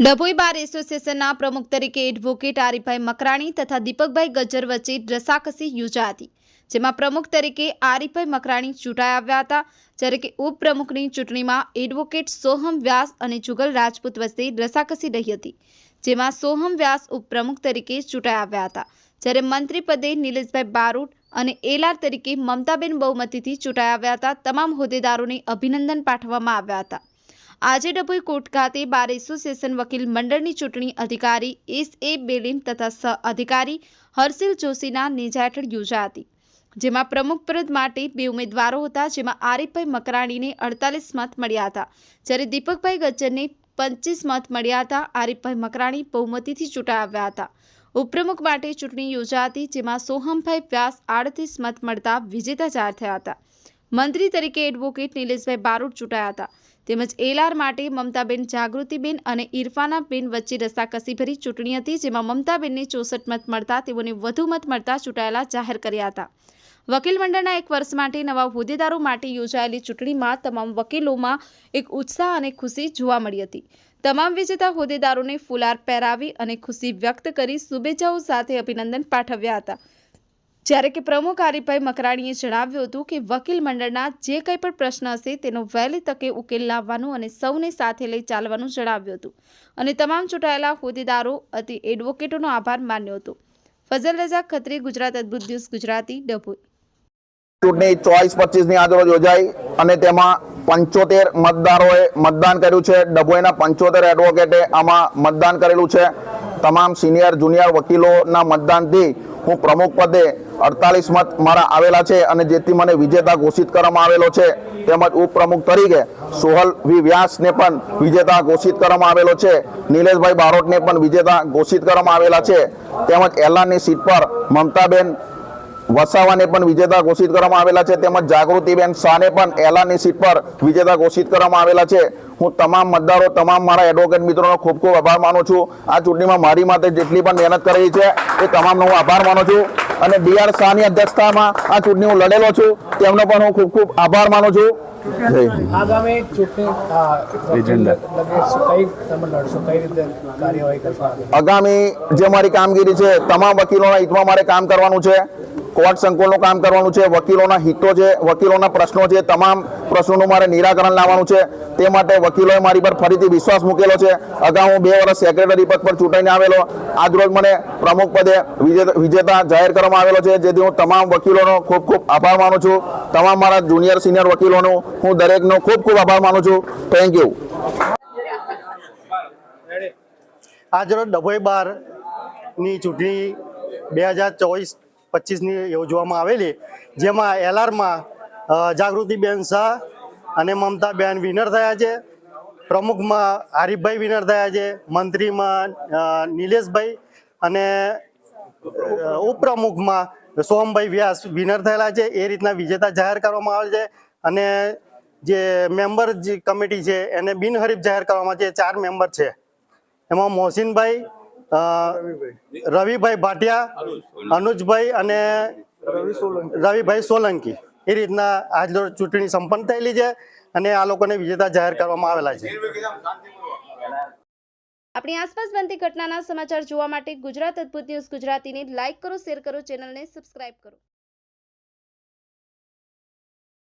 ડભોઈ બાર એસોસિએશનના પ્રમુખ તરીકે એડવોકેટ આરીફભાઈ મકરાણી તથા દીપકભાઈ ગજ્જર વચ્ચે રસાકસી યોજા હતી, જેમાં પ્રમુખ તરીકે આરીફભાઈ મકરાણી ચૂંટાઈ આવ્યા હતા. જ્યારે કે ઉપપ્રમુખની ચૂંટણીમાં એડવોકેટ સોહમ વ્યાસ અને જુગલ રાજપૂત વચ્ચે રસાકસી રહી હતી, જેમાં સોહમ વ્યાસ ઉપપ્રમુખ તરીકે ચૂંટાઈ આવ્યા હતા. જ્યારે મંત્રી પદે નિલેશભાઈ બારોટ અને એલઆર તરીકે મમતાબેન બહુમતીથી ચૂંટાઈ આવ્યા હતા. તમામ હોદ્દેદારોને અભિનંદન પાઠવવામાં આવ્યા હતા. આજે ડભોઈ ખાતે બાર એસોસિએશન વકીલ મંડળની ચૂંટણી અધિકારી, એસ એ બેલીમ તથા સહ અધિકારી હર્ષિલ જોશીના નેજા હેઠળ યોજાઈ હતી, જેમાં પ્રમુખ પદ માટે બે ઉમેદવારો હતા, જેમાં આરીફભાઈ મકરાણીને અડતાલીસ મત મળ્યા હતા. જ્યારે દીપકભાઈ ગજ્જરને પચીસ મત મળ્યા હતા, આરીફભાઈ મકરાણી બહુમતીથી ચૂંટાઈ આવ્યા હતા. ઉપપ્રમુખ માટે ચૂંટણી યોજાઈ હતી, જેમાં સોહમભાઈ વ્યાસ આડત્રીસ મત મળતા વિજેતા જાહેર થયા હતા. મંત્રી તરીકે એડવોકેટ નિલેશભાઈ બારોટ ચૂંટાયા હતા. તેમજ એલઆર માટે મમતાબેન જાગૃતિબેન અને ઇરફાનાબેન વચ્ચે રસાકસીભરી ચૂંટણી હતી, જેમાં મમતાબેનને ચોસઠ મત મળતા તેઓને વધુ મત મળતા ચૂંટાયેલા જાહેર કર્યા હતા. વકીલ મંડળના એક વર્ષ માટે નવા હોદ્દેદારો માટે યોજાયેલી ચૂંટણીમાં તમામ વકીલોમાં એક ઉત્સાહ અને ખુશી જોવા મળી હતી. તમામ વિજેતા હોદ્દેદારોને ફુલાર પહેરાવી અને ખુશી વ્યક્ત કરી શુભેચ્છાઓ સાથે અભિનંદન પાઠવ્યા હતા. જ્યારે કે પ્રમુખ આરીફભાઈ મકરાણીએ જણાવ્યું હતું કે વકીલ મંડળના જે કંઈ પણ પ્રશ્ન હશે તેનો વહેલી તકે ઉકેલ લાવવાનું અને સૌને સાથે લઈ ચાલવાનું જણાવ્યું હતું. અને તમામ ચૂંટાયેલા હોદ્દેદારો અતિ એડવોકેટોનો આભાર માન્યો હતો. ફઝલ રજા ખત્રી, ગુજરાત અદ્ભુત ન્યૂઝ, ગુજરાતી, ડભોઈ. ચૂંટણી ચોવીસ પચીસની આજરોજ યોજાઈ અને તેમાં પંચોતેર મતદારોએ મતદાન કર્યું છે. ડભોઈના પંચોતેર એડવોકેટે આમાં મતદાન કરેલું છે. તમામ સિનિયર જુનિયર વકીલોના મતદાનથી હું પ્રમુખ પદે અડતાલીસ મત મારા આવેલા છે અને જેથી મને વિજેતા ઘોષિત કરવામાં આવેલો છે, તેમજ ઉપપ્રમુખ તરીકે સોહલ વી. વ્યાસને પણ વિજેતા ઘોષિત કરવામાં આવેલો છે, નિલેશભાઈ બારોટને પણ વિજેતા ઘોષિત કરવામાં આવેલા છે, તેમજ એલાનની સીટ પર મમતાબેન વસાવાને પણ વિજેતા ઘોષિત કરવામાં આવેલા છે, તેમજ જાગૃતિબેન શાહને પણ એલાની સીટ પર વિજેતા ઘોષિત કરવામાં આવેલા છે. હું તમામ મતદારો તમામ મારા એડવોકેટ મિત્રોનો ખૂબ ખૂબ આભાર માનું છું. આ ચૂંટણીમાં મારી માટે જેટલી પણ મહેનત કરેલી છે એ તમામનો હું આભાર માનું છું. અને ડીઆર શાહની અધ્યક્ષતામાં આ ચૂંટણી હું લડેલો છું. તેમનો પણ હું ખૂબ ખૂબ આભાર માનું છું. ચૂંટણી? આગામી જે મારી કામગીરી છે તમામ વકીલોના હિતમાં મારે કામ કરવાનું છે. કોર્ટ સંકુલનું કામ કરવાનું છે, વકીલોના હિતો છે, વકીલોના પ્રશ્નો છે, તમામ પ્રશ્નોનું મારે નિરાકરણ લાવવાનું છે. તે માટે વકીલોએ મારી પર ફરીથી વિશ્વાસ મૂકેલો છે. અગાઉ હું બે વર્ષ સેક્રેટરી પદ પર ચૂંટાઈને આવેલો. આજરોજ મને પ્રમુખ પદે વિજેતા જાહેર કરવામાં આવેલો છે. જેથી હું તમામ વકીલોનો ખૂબ ખૂબ આભાર માનું છું. તમામ મારા જુનિયર સિનિયર વકીલોનો હું દરેકનો ખૂબ ખૂબ આભાર માનું છું. થેન્ક યુ આજરોજ ડભોઈ બારની ચૂંટણી બે હજાર ચોવીસ પચીસની યોજવામાં આવેલી, જેમાં એલઆરમાં જાગૃતિબેન શાહ અને મમતાબેન વિનર થયા છે. પ્રમુખમાં હરીફભાઈ વિનર થયા છે, મંત્રીમાં નિલેશભાઈ અને ઉપપ્રમુખમાં સોમભાઈ વ્યાસ વિનર થયેલા છે. એ રીતના વિજેતા જાહેર કરવામાં આવે છે અને જે મેમ્બર જે કમિટી છે એને બિનહરીફ જાહેર કરવામાં છે ચાર મેમ્બર છે. એમાં મોહસિનભાઈ રવિભાઈ ભાટિયા, અનુજભાઈ અને રવિભાઈ સોલંકી. એ રીતના આજ ચૂંટણી સંપન્ન થયેલી છે અને આ લોકોને વિજેતા જાહેર કરવામાં આવેલા છે. આપણી આસપાસ બનતી ઘટનાના સમાચાર જોવા માટે ગુજરાત અદભુત ન્યૂઝ ગુજરાતીને લાઇક કરો, શેર કરો, ચેનલને સબસ્ક્રાઇબ કરો.